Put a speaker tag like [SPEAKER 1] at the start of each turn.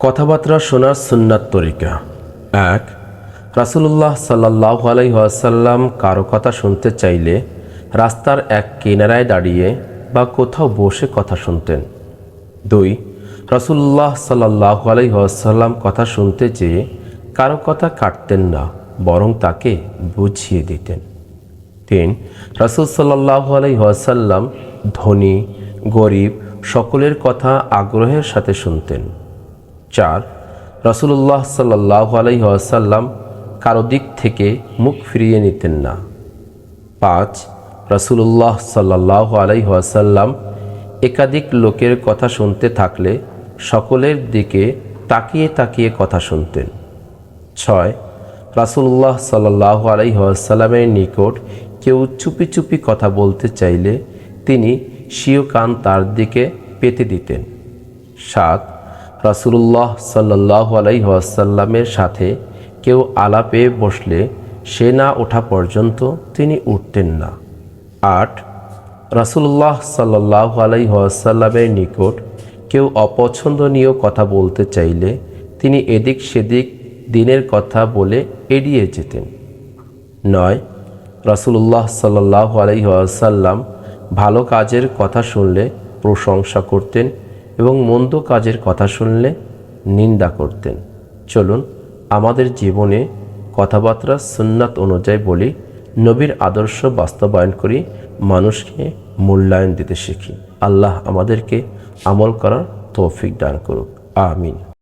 [SPEAKER 1] কথাবার্তা শোনার সুন্নাত তরিকা। এক, রাসুলুল্লাহ সাল্লাহ আলাইসাল্লাম কারও কথা শুনতে চাইলে রাস্তার এক কিনারায় দাঁড়িয়ে বা কোথাও বসে কথা শুনতেন। দুই রাসুল্লাহ সাল্লাহ আলাইসাল্লাম কথা শুনতে চেয়ে কারও কথা কাটতেন না, বরং তাকে বুঝিয়ে দিতেন। তিন, রাসুল সাল্লাহ আলাইসাল্লাম ধনী, গরিব সকলের কথা আগ্রহের সাথে শুনতেন। চার রসুল্লাহ সাল্লাহ আলাইসাল্লাম কারও দিক থেকে মুখ ফিরিয়ে নিতেন না। পাঁচ রসুল্লাহ সাল্লাহ আলাইসাল্লাম একাধিক লোকের কথা শুনতে থাকলে সকলের দিকে তাকিয়ে তাকিয়ে কথা শুনতেন। ছয় রাসুল্লাহ সাল্লাহ আলাইসাল্লামের নিকট কেউ চুপি চুপি কথা বলতে চাইলে তিনি স্বীয় কান তার দিকে পেতে দিতেন। সাত রাসুল্লাহ সাল্লাহ আলাইসাল্লামের সাথে কেউ আলাপে বসলে সে না ওঠা পর্যন্ত তিনি উঠতেন না। আট রাসুল্লাহ সাল্লাহ আলাইসাল্লামের নিকট কেউ অপছন্দনীয় কথা বলতে চাইলে তিনি এদিক সেদিক দিনের কথা বলে এড়িয়ে যেতেন। নয় রাসুল্লাহ সাল্লাহ আলাইসাল্লাম ভালো কাজের কথা শুনলে প্রশংসা করতেন এবং মন্দ কাজের কথা শুনলে নিন্দা করতেন। চলুন আমাদের জীবনে কথাবার্তা সুন্নাত অনুযায়ী বলি, নবীর আদর্শ বাস্তবায়ন করি, মানুষকে মূল্যায়ন দিতে শিখি। আল্লাহ আমাদেরকে আমল করার তৌফিক দান করুক। আমিন।